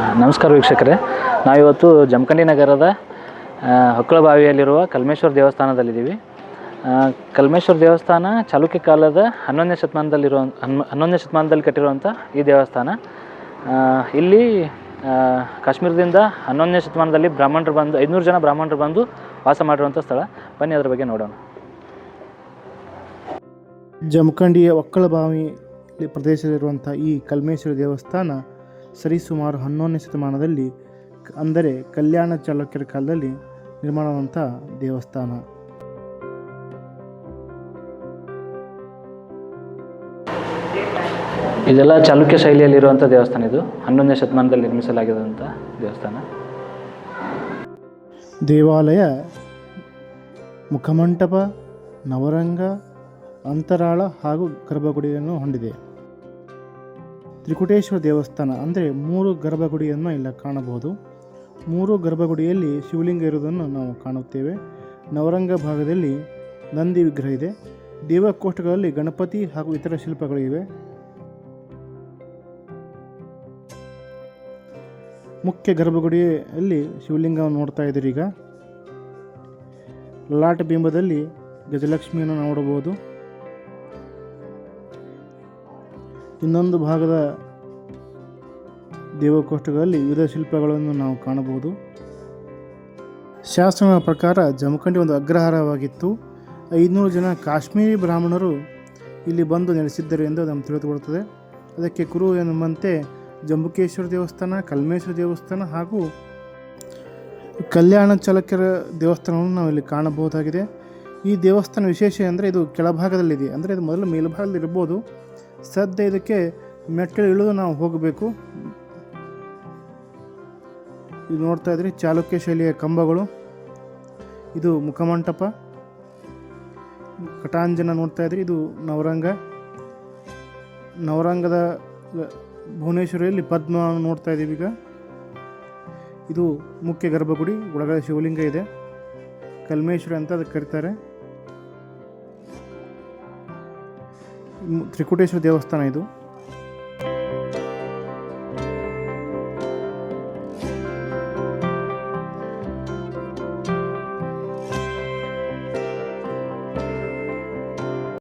ನಮಸ್ಕಾರ ವೀಕ್ಷಕರೇ. ನಾವಿವತ್ತು ಜಮಖಂಡಿ ನಗರದ ಹೊಕ್ಕಳ ಹೊಕ್ಕಳಬಾವಿಯಲ್ಲಿರುವ ಕಲ್ಮೇಶ್ವರ ದೇವಸ್ಥಾನದಲ್ಲಿದ್ದೀವಿ. ಕಲ್ಮೇಶ್ವರ ದೇವಸ್ಥಾನ ಚಾಲುಕ್ಯ ಕಾಲದ ಹನ್ನೊಂದನೇ ಶತಮಾನದಲ್ಲಿರೋ ಹನ್- ಹನ್ನೊಂದನೇ ಶತಮಾನದಲ್ಲಿ ಕಟ್ಟಿರುವಂಥ ಈ ದೇವಸ್ಥಾನ. ಇಲ್ಲಿ ಕಾಶ್ಮೀರದಿಂದ ಹನ್ನೊಂದನೇ ಶತಮಾನದಲ್ಲಿ ಬ್ರಾಹ್ಮಣರು ಬಂದು, ಐದುನೂರು ಜನ ಬ್ರಾಹ್ಮಣರು ಬಂದು ವಾಸ ಮಾಡಿರುವಂಥ ಸ್ಥಳ. ಬನ್ನಿ ಅದರ ಬಗ್ಗೆ ನೋಡೋಣ. ಜಮಖಂಡಿಯ ಒಕ್ಕಳಬಾವಿ ಪ್ರದೇಶದಲ್ಲಿರುವಂಥ ಈ ಕಲ್ಮೇಶ್ವರ ದೇವಸ್ಥಾನ ಸರಿಸುಮಾರು ಹನ್ನೊಂದನೇ ಶತಮಾನದಲ್ಲಿ ಅಂದರೆ ಕಲ್ಯಾಣ ಚಾಲುಕ್ಯರ ಕಾಲದಲ್ಲಿ ನಿರ್ಮಾಣವಾದಂಥ ದೇವಸ್ಥಾನ. ಇದೆಲ್ಲ ಚಾಲುಕ್ಯ ಶೈಲಿಯಲ್ಲಿರುವಂಥ ದೇವಸ್ಥಾನ ಇದು. ಹನ್ನೊಂದನೇ ಶತಮಾನದಲ್ಲಿ ನಿರ್ಮಿಸಲಾಗಿರುವಂಥ ದೇವಸ್ಥಾನ. ದೇವಾಲಯ ಮುಖಮಂಟಪ ನವರಂಗ ಅಂತರಾಳ ಹಾಗೂ ಗರ್ಭಗುಡಿಯನ್ನು ಹೊಂದಿದೆ. ತ್ರಿಕುಟೇಶ್ವರ ದೇವಸ್ಥಾನ ಅಂದರೆ ಮೂರು ಗರ್ಭಗುಡಿಯನ್ನು ಇಲ್ಲಿ ಕಾಣಬಹುದು. ಮೂರು ಗರ್ಭಗುಡಿಯಲ್ಲಿ ಶಿವಲಿಂಗ ಇರುವುದನ್ನು ನಾವು ಕಾಣುತ್ತೇವೆ. ನವರಂಗ ಭಾಗದಲ್ಲಿ ನಂದಿ ವಿಗ್ರಹ ಇದೆ. ದೇವಕೋಷ್ಠಗಳಲ್ಲಿ ಗಣಪತಿ ಹಾಗೂ ಇತರ ಶಿಲ್ಪಗಳಿವೆ ಮುಖ್ಯ ಗರ್ಭಗುಡಿಯಲ್ಲಿ ಶಿವಲಿಂಗವನ್ನು ನೋಡ್ತಾ ಇದ್ದೀರಿ ಈಗ. ಲಲಾಟ ಬಿಂಬದಲ್ಲಿ ಗಜಲಕ್ಷ್ಮಿಯನ್ನು ನೋಡಬಹುದು. ಇನ್ನೊಂದು ಭಾಗದ ದೇವಕೋಷ್ಠಗಳಲ್ಲಿ ವಿವಿಧ ಶಿಲ್ಪಗಳನ್ನು ನಾವು ಕಾಣಬಹುದು. ಶಾಸ್ತ್ರಗಳ ಪ್ರಕಾರ ಜಮಖಂಡಿ ಒಂದು ಅಗ್ರಹಾರವಾಗಿತ್ತು. ಐದುನೂರು ಜನ ಕಾಶ್ಮೀರಿ ಬ್ರಾಹ್ಮಣರು ಇಲ್ಲಿ ಬಂದು ನೆಲೆಸಿದ್ದರು ಎಂದು ನಮ್ಗೆ ತಿಳಿದುಕೊಳ್ಳುತ್ತದೆ ಅದಕ್ಕೆ ಕುರು ಎನ್ನುವಂತೆ ಜಂಬುಕೇಶ್ವರ ದೇವಸ್ಥಾನ, ಕಲ್ಮೇಶ್ವರ ದೇವಸ್ಥಾನ ಹಾಗೂ ಕಲ್ಯಾಣ ಚಾಲುಕ್ಯರ ದೇವಸ್ಥಾನವನ್ನು ನಾವು ಇಲ್ಲಿ ಕಾಣಬಹುದಾಗಿದೆ. ಈ ದೇವಸ್ಥಾನ ವಿಶೇಷ ಅಂದರೆ ಇದು ಕೆಳಭಾಗದಲ್ಲಿದೆ. ಅಂದರೆ ಇದು ಮೊದಲು ಮೇಲ್ಭಾಗದಲ್ಲಿ ಇರ್ಬೋದು ಸದ್ಯ ಇದಕ್ಕೆ ಮೆಟ್ಟಿಲು ಇಳಿದು ನಾವು ಹೋಗಬೇಕು. ಇದು ನೋಡ್ತಾ ಇದ್ರಿ, ಚಾಲುಕ್ಯ ಶೈಲಿಯ ಕಂಬಗಳು. ಇದು ಮುಖಮಂಟಪ. ಕಟಾಂಜನ ನೋಡ್ತಾ ಇದ್ರಿ, ಇದು ನವರಂಗ. ನವರಂಗದ ಭುವನೇಶ್ವರಿಯಲ್ಲಿ ಪದ್ಮ ನೋಡ್ತಾ ಇದ್ದೀವಿ ಈಗ. ಇದು ಮುಖ್ಯ ಗರ್ಭಗುಡಿ, ಒಳಗಡೆ ಶಿವಲಿಂಗ ಇದೆ. ಕಲ್ಮೇಶ್ವರಿ ಅಂತ ಅದಕ್ಕೆ ಕರೀತಾರೆ. ತ್ರಿಕುಟೇಶ್ವರ ದೇವಸ್ಥಾನ ಇದು